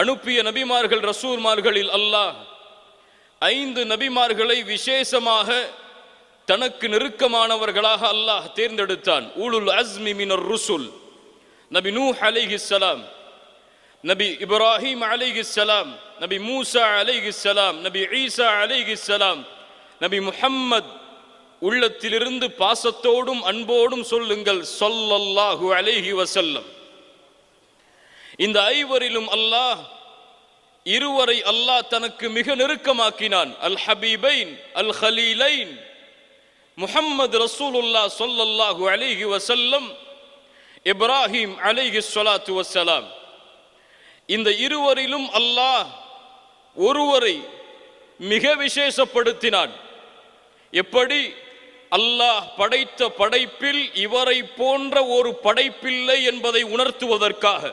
அனுப்பிய நபிமார்கள் ரசூல்மார்களில் அல்லாஹ் ஐந்து நபிமார்களை விசேஷமாக தனக்கு நெருக்கமானவர்களாக அல்லாஹ் தேர்ந்தெடுத்தான். ஊலுல் அஸ்மி மினர் ருசுல். நபி நூ அலிஹிஸ்லாம் நபி இப்ராஹிம் அலிஹிஸ்லாம் நபி மூசா அலிஹிஸ்லாம் நபி ஈசா அலிஹிஸ்லாம் நபி முஹம்மத் உள்ளத்திலிருந்து பாசத்தோடும் அன்போடும் சொல்லுங்கள். சொல்லல்லாஹு அலைஹி வசல்லம் இந்த ஐவரிலும் அல்லாஹ் இருவரை அல்லாஹ் தனக்கு மிக நெருக்கமாக்கினான். அல் ஹபீபைன் அல் ஹலீலைன் முஹம்மது ரசூலுல்லா சொல்லல்லாஹு அலிஹி வசல்லம் இப்ராஹிம் அலிஹி சொலாத்து வசலாம் இந்த இருவரிலும் அல்லாஹ் ஒருவரை மிக விசேஷப்படுத்தினான். எப்படி? அல்லாஹ் படைத்த படைப்பில் இவரை போன்ற ஒரு படைப்பில்லை என்பதை உணர்த்துவதற்காக.